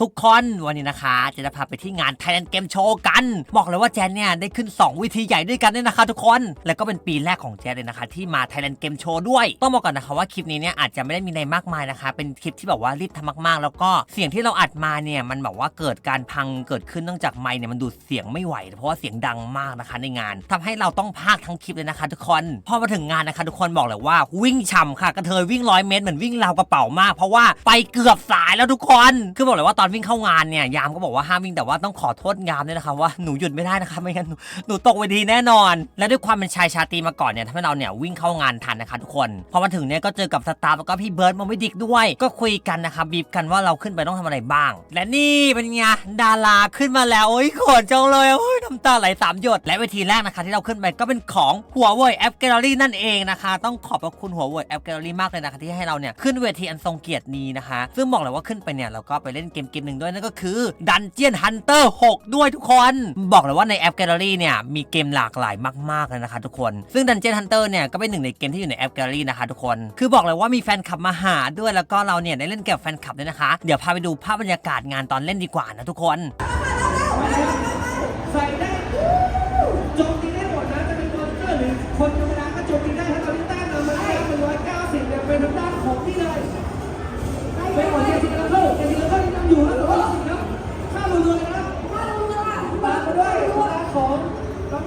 ทุกคนวันนี้นะคะเจะจะพาไปที่งาน Thailand Game Show กัน บอกเลยว่าแจนเนี่ยได้ขึ้น 2 วิธีใหญ่ด้วยกันด้วยนะคะทุกคน แล้วก็เป็นปีแรกของแจนเลยนะคะ ที่มา Thailand Game Show ด้วย ต้องบอกก่อนนะคะว่าคลิปนี้เนี่ยอาจจะไม่ได้มีในมากมายนะคะ เป็นคลิปที่แบบว่ารีบทำมากๆ แล้วก็เสียงที่เราอัดมาเนี่ยมันแบบว่าเกิดการพังเกิดขึ้นเนื่องจากไมค์เนี่ยมันดูดเสียงไม่ไหว เพราะว่าเสียงดังมากนะคะในงานทำให้เราต้องพากทั้งคลิปเลยนะคะทุกคนพอมาถึงงานนะคะทุกคนบอกเลยว่าวิ่งฉ่ำค่ะกระเทยวิ่งร้อยเมตรเหมือนวิ่งราวกระเป๋ามาก เพราะว่าไปเกือบสายแล้วทุกคนคือบอกเลยว่าตอนวิ่งเข้างานเนี่ยยามก็บอกว่าห้ามวิ่งแต่ว่าต้องขอโทษยามด้วยนะคะว่าหนูหยุดไม่ได้นะคะไม่งั้นหนูตกเวทีแน่นอน และด้วยความเป็นชายชาตรีมาก่อนเนี่ยทำให้เราเนี่ยวิ่งเข้างานทันนะคะทุกคนพอมาถึงเนี่ยก็เจอกับสตาฟแล้วก็พี่เบิร์ดมาวิดิกด้วย ก็คุยกันนะคะบีบกันว่าเราขึ้นไปต้องทำอะไรบ้าง และนี่เป็นไงดาราขึ้นมาแล้วโอ้ยขนจังเลยโอ้ยน้ำตาไหลสามหยดและเวทีแรกนะคะที่เราขึ้นไปก็เป็นของหัวเว่ยแอปแกลเลอรี่นั่นเองนะคะ ต้องขอบพระคุณหัวเว่ยแอปแกลเลอรี่มากเลยนะคะที่ให้เราเนี่ยขึ้นเวทีอันทรงเกียรตินี้นะคะ ซึ่งบอกเลยว่าขึ้นไปเนี่ยเราก็ไปเล่นเกมกมหนึ่งด้วยนั่นก็คือ Dungeon Hunter 6 ด้วยทุกคน บอกเลยว่าในแอปแกลเลอรี่เนี่ยมีเกมหลากหลายมากๆเลยนะคะทุกคน ซึ่ง Dungeon Hunter เนี่ยก็เป็นหนึ่งในเกมที่อยู่ในแอปแกลเลอรี่นะคะทุกคน คือบอกเลยว่ามีแฟนคลับมาหาด้วยแล้วก็เราเนี่ยได้เล่นเกมกับแฟนคลับด้วยนะคะ เดี๋ยวพาไปดูภาพบรรยากาศงานตอนเล่นดีกว่านะทุกคน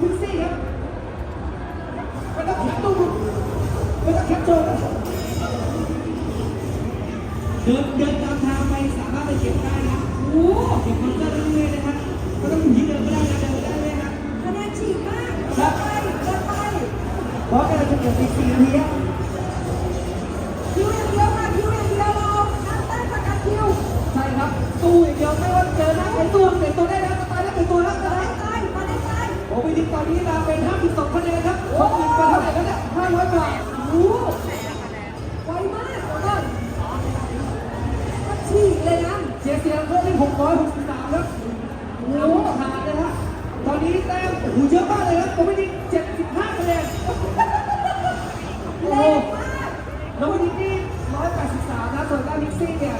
พิกซี่ครับไม่ต้องแคปตู้ไม่ต้องแคปโจมเดินเดินตามทางไปสามารถไปเก็บได้นะโอ้เก็บมอนสเตอร์ได้เรื่อยๆนะครับไม่ต้องอยู่ที่เดิมก็ได้นะเดินได้เลยนะคะแนนฉีกมากเดินไปเดินไปเพราะกำลังจะเกิดอีกสี่นาทีครับคิวอย่างเดียวค่ะคิวอย่างเดียวเราห้ามตั้งประกันคิวใช่ครับตู้อย่างเดียวไม่ว่าเจอหน้าใครตู้เิตอนนี้มาเป็น 52คะแนนครับคนอื่นไปเท่าไหร่แล้วเนี่ย500กว่าโอ้โหไวมากเดี๋ยวก่อนฉีกเลยนะเสียเสียเพิ่มเป็น663ครับโอ้โหขาดเลยฮะตอนนี้แต้มโอ้โหเยอะมากเลยครับผมไม่ดิ75คะแนนโอ้โหน้องวันนี้นี่183นะส่วนด้านมิกซี่เนี่ย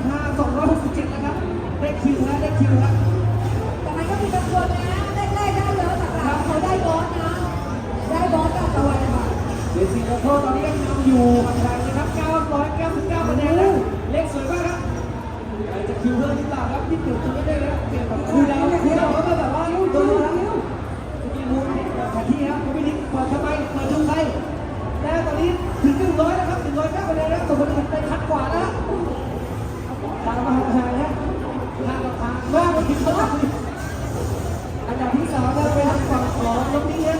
195 267นะครับได้คิวนะได้คิวนะแต่มันก็มีบางคนนะ เขาได้บอสนะ ได้บอสกับตะวันค่ะเดซิโกโตตอนนี้ยังนำอยู่ห่างๆนะครับ999คะแนนแล้วเลขสวยมากครับจะคิวเพิ่มหรือเปล่าครับที่เปลี่ยนตัวไม่ได้แล้วเปลี่ยนแบบคูลดาวคูลดาวแล้วก็แบบว่าโดนแล้วมีมูลแผนที่ครับผมไม่ได้เปิดทำไมเปิดทำไมแต่ตอนนี้ถึง100แล้วครับ109คะแนนแล้วตัวคนอื่นไปคัดกว่าแล้วตามมาห่างๆนะห่างกับทางว่าไปถึงเขาอันดับที่สามนะเป็นทา งฝั่งของน้องนี่ฮะ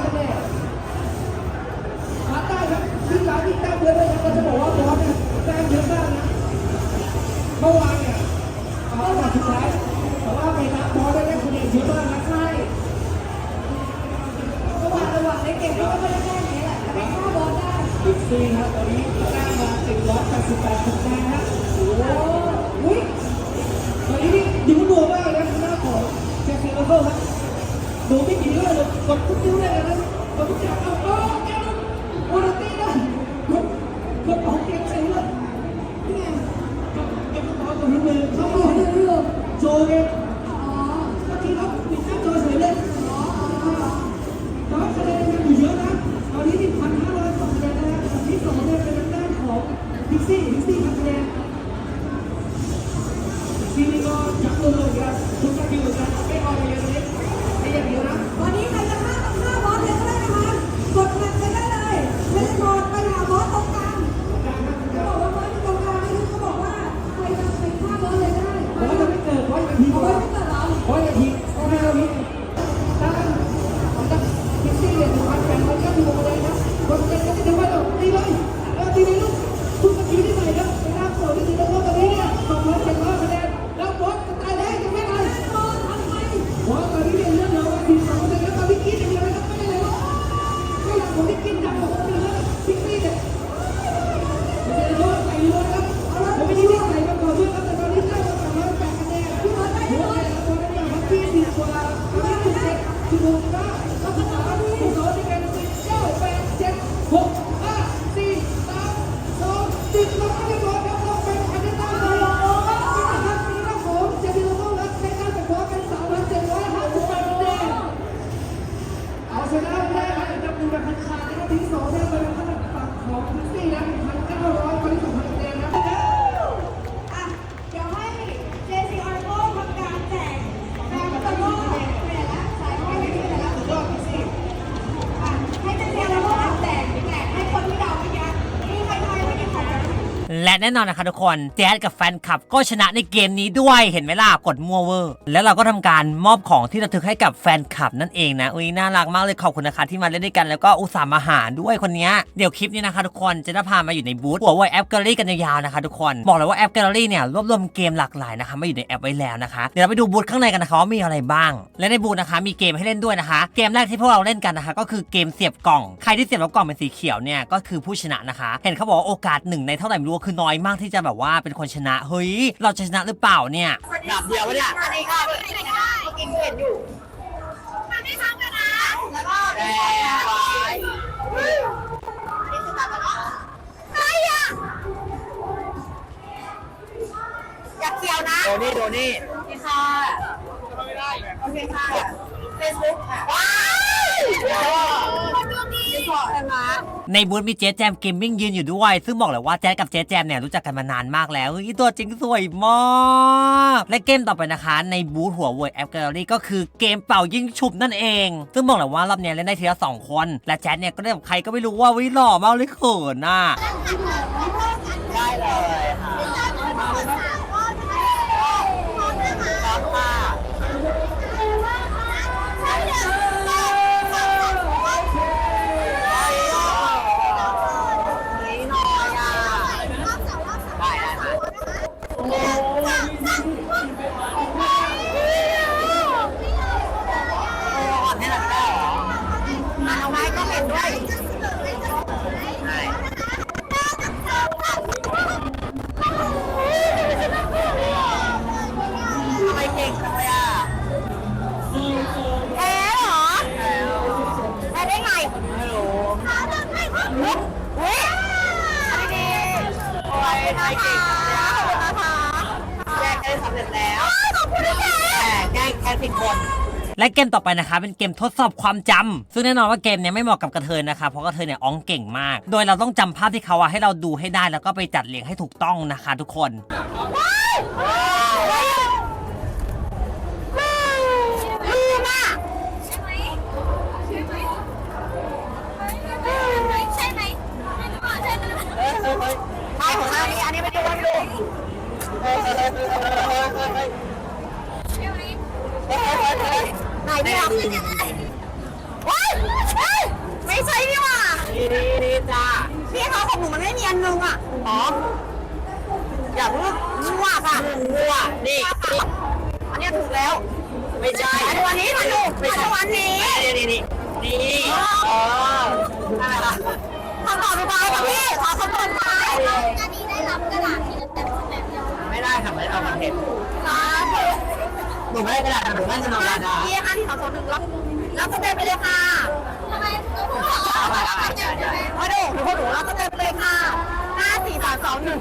365คะแนนหาได้ครับที่หลังที่แต้มเยอะเลยครับเราจะบอกว่าบอสเนี่ยแต้มเยอะมากนะเมื่อวานเนี่ยเอาอันดับสุดท้ายแต่ว่าไปนับบอสได้แค่คะแนนเยอะมากนะใช่ระหว่างระหว่างในเกมก็ไม่ได้แค่นี้แหละแต่ไม่ฆ่าบอสได้อีกซีครับตอนนี้แต้มมาติดร้อยแปดสิบแปดคะแนนนะโอ้โหอุ้ยตอนนี้นี่ดิ้วดัวมากนะหน้าของเจสซี่โรเบิร์ตครับ ดูไม่กี่นิ้วเลยกดทุกนิ้วเลยนะกดทุกอย่างเอาโอ้แก้วโอโรตี้ได้กดกดออกเกมเสียงเลยนี่ไงเก็บกระเป๋ากับมือเข้าโอ้มือโหดูดูโจเอ แน่นอนนะคะทุกคนแจ๊ดกับแฟนคลับก็ชนะในเกมนี้ด้วยเห็นไหมล่ะกดมัวเวอร์แล้วเราก็ทำการมอบของที่ระทึกให้กับแฟนคลับนั่นเองนะอุ้ยน่ารักมากเลยขอบคุณนะคะที่มาเล่นด้วยกันแล้วก็อุตส่าห์มาหาด้วยคนนี้เดี๋ยวคลิปนี้นะคะทุกคนจะได้พามาอยู่ในบูธหัวไวแอปแกลเลอรี่กันยาวๆนะคะทุกคนบอกเลยว่าแอปแกลเลอรี่เนี่ยรวบรวมเกมหลากหลายนะคะมาอยู่ในแอปไว้แล้วนะคะเดี๋ยวเราไปดูบูธข้างในกันนะคะว่ามีอะไรบ้าง และในบูธนะคะมีเกมให้เล่นด้วยนะคะ เกมแรกที่พวกเราเล่นกันนะคะ ก็คือเกมเสียบกล่องใครที่เสียบแล้วกล่องเป็นสีเขียวเนี่ยก็คือผู้ชนะนะคะ เห็นเขาบอกว่าโอกาสหนึ่งในเท่าไหร่ไม่รู้คือน้อยมากที่จะแบบว่าเป็นคนชนะ เฮ้ย เราจะชนะหรือเปล่าเนี่ย ดับเดียววะเนี่ยอันนี้ก็ไม่ได้กินเผ็ดอยู่มันไม่ซ้ำกันนะแล้วก็แย่ไว้นี่คือตากันเนาะใครอะอยากเขียวนะ โดนี่โดนี่โอเคค่ะโอเคค่ะเฟซบุ๊กค่ะว้าว คนดวงดีขอเลยนไหมในบูธมีเจ๊แจมเกมมิ่งยืนอยู่ด้วย ซึ่งบอกเลยว่าแจ๊ดกับเจ๊แจมเนี่ยรู้จักกันมานานมากแล้วอีตัวจริงสวยมากและเกมต่อไปนะคะในบูธหัวเว่ยแอปแกลเลอรี่ก็คือเกมเป่ายิงฉุบนั่นเอง ซึ่งบอกเลยว่ารอบเนี้ยเล่นได้ทีละสองคน และแจ๊ดเนี่ยก็ได้กับใครก็ไม่รู้ว่าวิหล่อมากเลยเขินน่ะได้เลย ก่งจังเลยอะแพ้เหรอแพ้ได้ไงไม่รู้เฮ้ยอันนี้โอ้ยทำไมเก่งจังเลยอะนะคะแยกได้สำเร็จแล้วขอบคุณนะแกแต่แกล้งแค่ผิดคนและเกมต่อไปนะคะเป็นเกมทดสอบความจำซึ่งแน่นอนว่าเกมเนี้ยไม่เหมาะกับกระเทยนะคะเพราะกระเทยเนี่ยอ้องเก่งมาก โดยเราต้องจำภาพที่เขาอะให้เราดูให้ได้แล้วก็ไปจัดเรียงให้ถูกต้องนะคะ ทุกคน นูไม่ได้กระดาษหนูนั่งจะนอนกระดาษพี่ค่ะที่สองสองหนึ่งรับรับสเต็ปไปเลยค่ะทำไมก็พูดเหรอมาดูหนูพวกหนูรับสเต็ปไปเลยค่ะห้าสี่สามสองหนึ่ง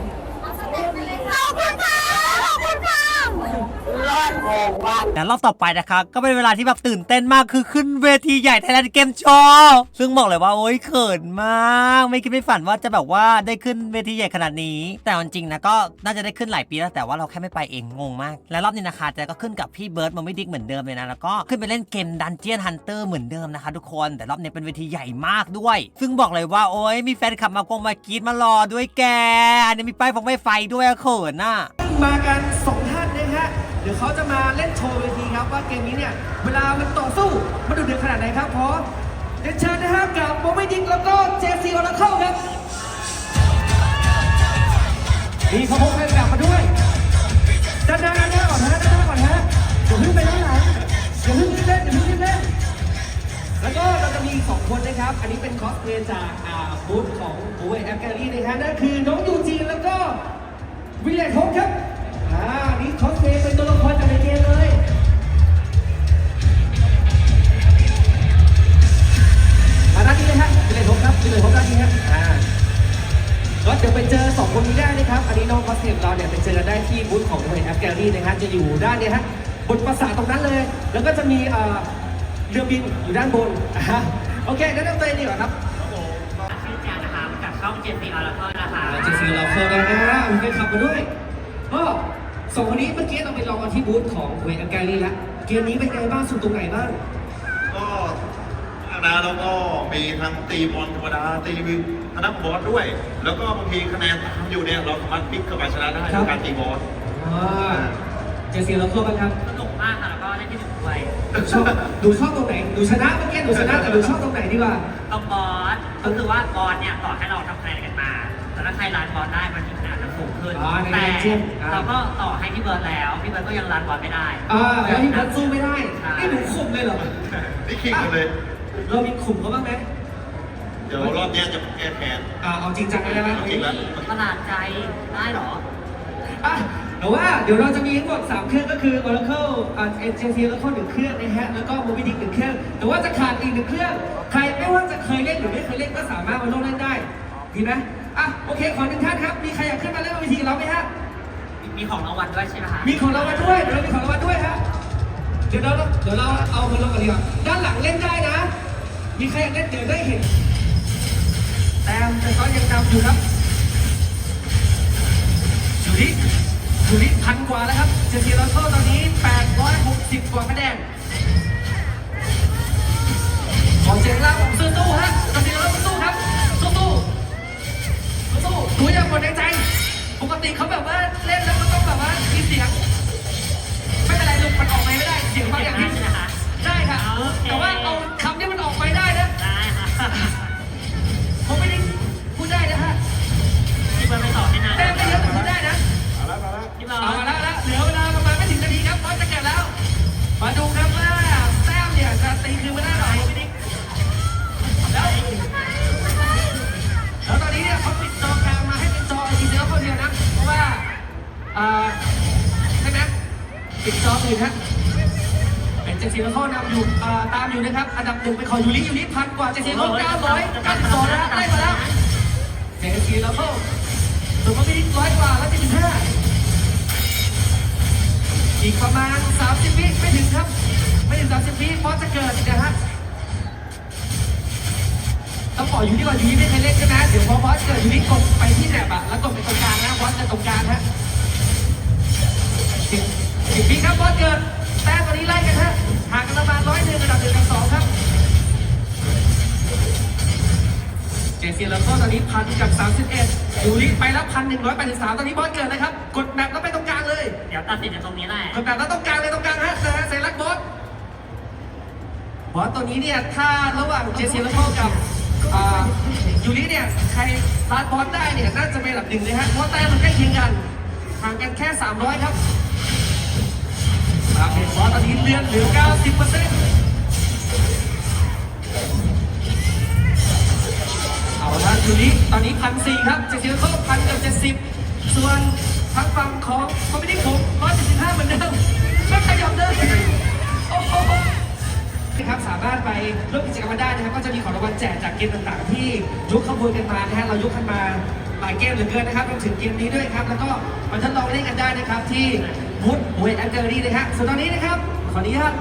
สเต็ปไปเลยค่ะขอบคุณค่ะขอบคุณค่ะ รอดงงว่าและรอบต่อไปนะคะก็เป็นเวลาที่แบบตื่นเต้นมากคือขึ้นเวทีใหญ่ไทยแลนด์เกมโชว์ซึ่งบอกเลยว่าโอ๊ยเขินมาก ไม่คิดไม่ฝันว่าจะแบบว่าได้ขึ้นเวทีใหญ่ขนาดนี้ แต่เอาจริงๆนะก็น่าจะได้ขึ้นหลายปีแล้วแต่ว่าเราแค่ไม่ไปเองงงมาก และรอบนี้นะคะแต่ก็ขึ้นกับพี่เบิร์ดมันไม่ดิกเหมือนเดิมเลยนะแล้วก็ขึ้นไปเล่นเกมดันเจียนฮันเตอร์เหมือนเดิมนะคะ ทุกคนแต่รอบนี้เป็นเวทีใหญ่มากด้วย ซึ่งบอกเลยว่าโอ๊ยมีแฟนคลับมากงมากรีดมารอด้วยแกอันนี้มีป้ายฟงป้ายไฟด้วยอะเขินน่ะมากันสองท่านนะฮะเดี๋ยวเขาจะมาเล่นโชว์เวทีครับว่าเกมนี้เนี่ยเวลามันต่อสู้มันดุเดือดขนาดไหนครับพอเดี๋ยวเชิญนะฮะกับโมไม่ดิกแล้วก็เจซีออร์เคิลครับมีขโมยแฟนกลับมาด้วยด้านหน้าด้านหน้าก่อนฮะด้านหน้าก่อนฮะเดี๋ยวขึ้นไปด้านหลังเดี๋ยวขึ้นรีบเล่นเดี๋ยวขึ้นรีบเล่นแล้วก็เราจะมีสองคนนะครับ อันนี้เป็นคอสเพลย์จากอ่าบูธของบูเวอร์แอปแกลลี่นะฮะนั่นคือน้องยูจีนแล้วก็วิลเลจโฮปครับ นี่คอสเพลย์เป็นตัวละครจากในเกมเลยมาด้านนี้เลยฮะวิลเลจโฮปครับวิลเลจโฮปด้านนี้ฮะอ่าก็เดี๋ยวไปเจอสองคนนี้ได้นะครับ อันนี้น้องคอสเพลย์ของเราเนี่ยไปเจอได้ที่บูธของบูเวแอปแกลลี่นะฮะจะอยู่ด้านเนี้ฮะบนปราสาทตรงนั้นเลย แล้วก็จะมีอ่าเรือบินอยู่ด้านบนอะฮะโอเคแนะนำตัวเองดีกว่าครับ ชื่อแจนนะคะมาจากช่องเจนซีออร์เคิลนะคะเจสซี่เราเคยนะฮะมีแฟนคลับมาด้วยก็ สองคนนี้เมื่อกี้เราไปลองกันที่บูธของเวทแกลลี่แล้วเกมนี้เป็นไงบ้างสุดตรงไหนบ้าง ก็ทางร้านเราก็มีทั้งตีบอลธรรมดาตีวิวคณะบอสด้วย แล้วก็บางทีคะแนนตามอยู่เนี่ยเราสามารถพลิกเข้าไปชนะได้ครับในการตีบอสอ่าเจสซี่เราเข้าบ้างครับสนุกมากค่ะแล้วก็ได้ที่หนึ่งด้วยชอบดูชอบตรงไหนดูชนะเมื่อกี้ดูชนะแต่ดูชอบตรงไหนดีกว่าต้องบอสก็คือว่าบอสเนี่ยต่อให้เราทำคะแนนกันมาแต่ถ้าใครรันบอสได้มันมีคะแนนจะ สูงขึ้น อ่าในแต่เช่นอ่าเราก็ต่อให้พี่เบิร์ดแล้ว พี่เบิร์ดก็ยังรันบอสไม่ได้ อ่าแล้วที่พัดสู้ไม่ได้ใช่ นี่หนูข่มเลยเหรอ นี่คิงกันเลย เรามีข่มเขาบ้างไหมเดี๋ยวรอบเนี้ยจะแก้แค้น อ่าเอาจริงจังเลยได้ไหมจริงแล้ว ประหลาดใจได้เหรอ อะแต่ว่าเดี๋ยวเราจะมีทั้งหมด3เครื่องก็คือ Oracle อ่า NCC Oracle หนึ่งเครื่องนะฮะ แล้วก็ Movie Disk หนึ่งเครื่อง แต่ว่าจะขาดอีกหนึ่งเครื่อง ใครไม่ว่าจะเคยเล่นหรือไม่เคยเล่นก็สามารถมาลงเล่นได้ ดีไหม อะโอเคขอหนึ่งท่านครับ มีใครอยากขึ้นมาเล่นบนเวทีกับเราไหมฮะมีของรางวัลด้วยใช่ไหมคะมีของรางวัลด้วยเดี๋ยวเรามีของรางวัลด้วยฮะเดี๋ยวเราเดี๋ยวเราเอามันลงกันดีกว่าด้านหลังเล่นได้นะ มีใครอยากเล่นเดี๋ยวได้เห็น แต้มแต่ก็ยังนำอยู่ครับอยู่ที่อยู่ที่พันกว่าแล้วครับเจสีโรโซตอนนี้ 860 กว่าคะแนน อยู่นะครับ อันดับหนึ่งเป็นของยูริยูริพันกว่าเจสซี่เขาเก้าร้อยเก้าสิบสองนะได้มาแล้วเจ็ดสซี่แล้วเขาส่วนเขาไม่ได้ร้อยกว่าแล้วเจ็ดสิบห้าอีกประมาณ30วิไม่ถึงครับ ไม่ถึง30วิเพราะจะเกิดนะฮะต้องบอกอยู่ที่ว่าอยู่ที่ไม่เคยเล่นใช่ไหมเดี๋ยวพอบอสเกิดอยู่ที่กดไปที่แหนบอะแล้วกดไปตรงกลางนะบอสจะตรงกลางฮะสิบสิบวิครับบอสเกิดแต้มตอนนี้ไล่กันฮะ ห่างกันประมาณร้อยหนึ่งระดับหนึ่งกับสองครับ เจเซียแล้วก็ตอนนี้พันกับ31ยูริไปแล้วพันหนึ่งร้อยแปดสิบสามตอนนี้บอสเกิดนะครับ กดแมปแล้วไปตรงกลางเลย เดี๋ยวตัดสินจากตรงนี้แหละกดแมปแล้วตรงกลางเลยตรงกลางฮะนะฮะเซรักบอสบอสตัวนี้เนี่ยถ้าระหว่างเจเซียแล้วก็กับอ่ายูริเนี่ยใครลาดบอสได้เนี่ยน่าจะเป็นอันดับหนึ่งเลยฮะเพราะแต้มมันใกล้เคียงกันห่างกันแค่ 300 ครับ ครับเห็นบอสตอนนี้เลื่อนเหลือ 90เปอร์เซ็นต์เอาละยูริตอนนี้พันสี่ครับเจสิบก็พันกับเจ็ดสิบส่วนทางฝั่งของคอมมิตี้ผมร้อยเจ็ดสิบห้าเหมือนเดิมไม่ขยับเลยโอ้โหนะครับสามารถไปร่วมกิจกรรมได้นะครับก็จะมีของรางวัลแจกจากเกมต่างๆ ที่ยกขบวนกันมานะฮะเรายกกันมาหลายเกมเหลือเกินนะครับรวมถึงเกมนี้ด้วยครับ แล้วก็มาทดลองเล่นกันได้นะครับที่ บูธเวทแอนเกอรี่นะฮะส่วนตอนนี้นะครับ ขออนุญาต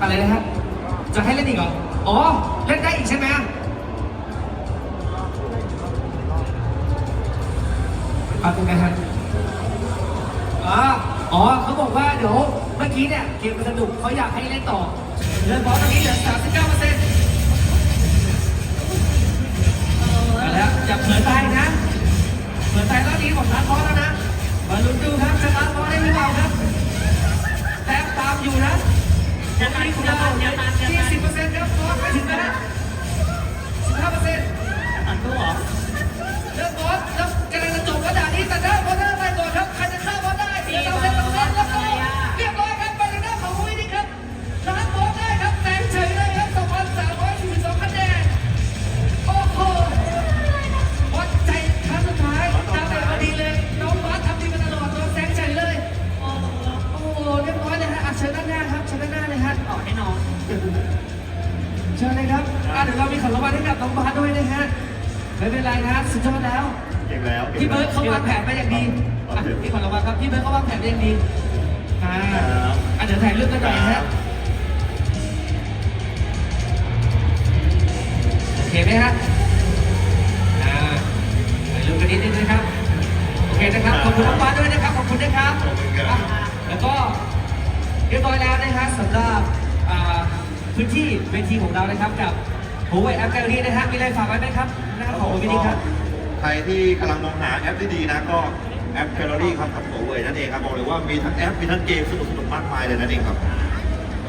อะไรนะฮะ จะให้เล่นอีกเหรอ อ๋อ เล่นได้อีกใช่ไหมฟังดูนะฮะอ๋ออ๋อ เขาบอกว่าเดี๋ยวเมื่อกี้เนี่ย เกมมันสนุกเขาอยากให้เล่นต่อเล่นบอลตอนนี้เหลือ39เปอร์เซ็นต์ แล้วอย่าเผลอตายนะเผลอตายรอบนี้ผมรัดบอลแล้วนะมาลุ้นดูครับจะรัดบอลได้หรือเปล่าครับแต้มตามอยู่นะเดี๋ยวตามเดี๋ยวตามเดี๋ยวตามเดี๋ยวตามยี่สิบเปอร์เซ็นต์ครับบอสไม่ถึงนะสิบห้าเปอร์เซ็นต์ตัดตู้เหรอเริ่มบอสแล้วกำลังจะจบกระดาษนี้แต่ได้บอสได้ไปก่อนครับใครจะฆ่า อ่าครับอะเดี๋ยวถ่ายรูปกันหน่อยนะฮะโอเคไหมฮะอ่าถ่ายรูปกันนิดนึงนะครับ โอเคนะครับ ขอบคุณน้องบาสด้วยนะครับ ขอบคุณนะครับขอบคุณครับ อะแล้วก็เรียบร้อยแล้วนะฮะสำหรับอ่าพื้นที่เวทีของเรานะครับกับหัวเว่ยแอปแกลเลอรี่นะฮะมีอะไรฝากไว้ไหมครับหน้าของวิดีครับ ใครที่กำลังมองหาแอปดีๆนะก็ แอปแคลอรี่ครับกับโอเว่ยนั่นเองครับบอกเลยว่ามีทั้งแอปมีทั้งเกมสนุกๆมากมายเลยนั่นเองครับ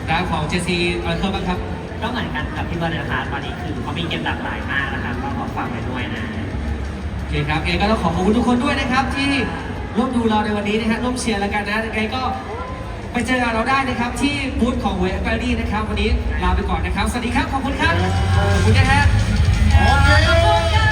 ร้านของเจซีอะไรเพิ่มบ้างครับ ก็เหมือนกันกับพี่เบิร์ดเลยนะคะตอนนี้คือเขามีเกมหลากหลายมากนะคะก็ขอฝากไว้ด้วยนะโอเคครับเองก็ต้องขอขอบคุณทุกคนด้วยนะครับ ที่ร่วมดูเราในวันนี้นะฮะร่วมเชียร์แล้วกันนะยังไงก็ไปเจอกับเราได้นะครับ ที่บูธของเวฟแบรี่นะครับ วันนี้ลาไปก่อนนะครับ สวัสดีครับ ขอบคุณครับ ขอบคุณนะฮะขอบคุ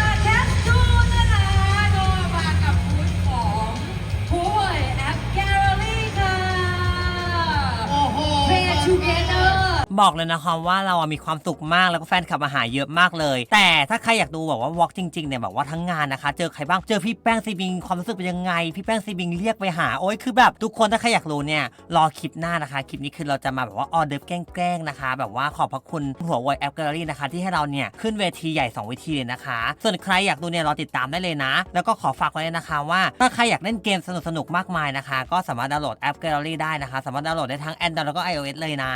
บอกเลยนะคะว่าเรามีความสุขมากแล้วก็แฟนคลับมาหาเยอะมากเลย แต่ถ้าใครอยากดูแบบว่าวอล์กจริงๆเนี่ยแบบว่าทั้งงานนะคะ เจอใครบ้างเจอพี่แป้งซีบิงความรู้สึกเป็นยังไง พี่แป้งซีบิงเรียกไปหาโอ้ยคือแบบทุกคนถ้าใครอยากรู้เนี่ยรอคลิปหน้านะคะคลิปนี้คือเราจะมาแบบว่าออเดิร์ฟแกล้งๆนะคะ แบบว่าขอบพระคุณหัวไวแอปแกลเลอรี่นะคะที่ให้เราเนี่ยขึ้นเวทีใหญ่สองเวทีเลยนะคะ ส่วนใครอยากดูเนี่ยรอติดตามได้เลยนะ แล้วก็ขอฝากไว้เลยนะคะว่าถ้าใครอยากเล่นเกมสนุกๆมากมายนะคะ ก็สามารถดาวน์โหลดแอปแกลเลอรี่ได้นะคะ สามารถดาวน์โหลดได้ทั้ง Android แล้วก็ iOS เลยนะ